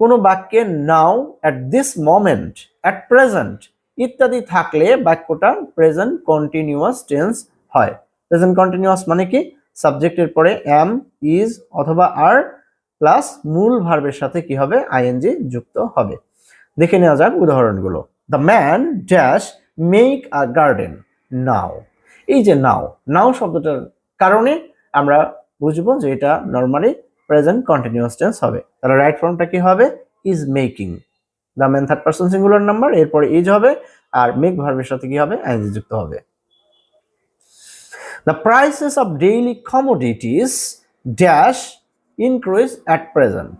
কোনো বাক্যে now at this moment at present ইত্যাদি থাকলে বাক্যটা প্রেজেন্ট কন্টিনিউয়াস টেন্স হয়। প্রেজেন্ট কন্টিনিউয়াস মানে কি? সাবজেক্টের পরে এম ইজ অথবা আর প্লাস মূল ভার্বের সাথে কি হবে? আইএনজি যুক্ত হবে। দেখে নেওয়া যাক উদাহরণগুলো। The man dash make a garden now এই যে নাও নাও শব্দটার কারণে আমরা বুঝব যে এটা নর্মালি প্রেজেন্ট কন্টিনিউয়াস টেন্স হবে। তাহলে রাইট ফর্মটা কি হবে? Is making the man third person singular number এরপরে ইজ হবে, আর মেক ভার্বের সাথে কি হবে? আইএনজি যুক্ত হবে। The prices of daily commodities dash increase at present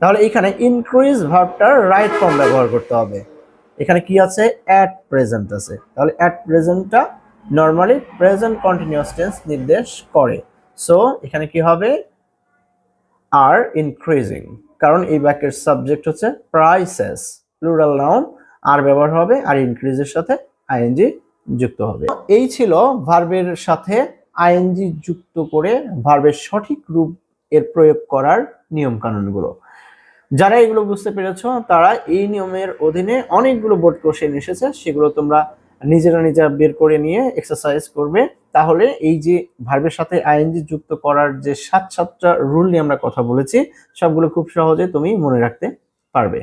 তাহলে এখানে ইনক্রিজ ভার্বটার রাইট ফর্ম ব্যবহার করতে হবে। এখানে কি আছে? অ্যাট প্রেজেন্ট আছে। তাহলে অ্যাট প্রেজেন্টটা নর্মালি প্রেজেন্ট কন্টিনিউয়াস টেন্স নির্দেশ করে। সো এখানে কি হবে? আর ইনক্রিজিং কারণ এই বাক্যের সাবজেক্ট হচ্ছে প্রাইসেস প্লুরাল নাউন আর ব্যবহার হবে আর ইনক্রিজের সাথে আইএনজি যুক্ত হবে। এই ছিল ভার্বের সাথে আইএনজি যুক্ত করে ভার্বের সঠিক রূপ এর প্রয়োগ করার নিয়ম কানুনগুলো যারা এগুলো বুঝতে পেরেছ, তারা এই নিয়মের অধীনে অনেকগুলো বোর্ড কোশ্চেন এসেছে, সেগুলো তোমরা নিজেরা নিজেরা বের করে নিয়ে এক্সারসাইজ করবে। তাহলে এই যে ভার্বের সাথে আইএনজি যুক্ত করার যে সাত সাতটা রুল নিয়ে আমরা কথা বলেছি, সবগুলো খুব সহজে তুমি মনে রাখতে পারবে।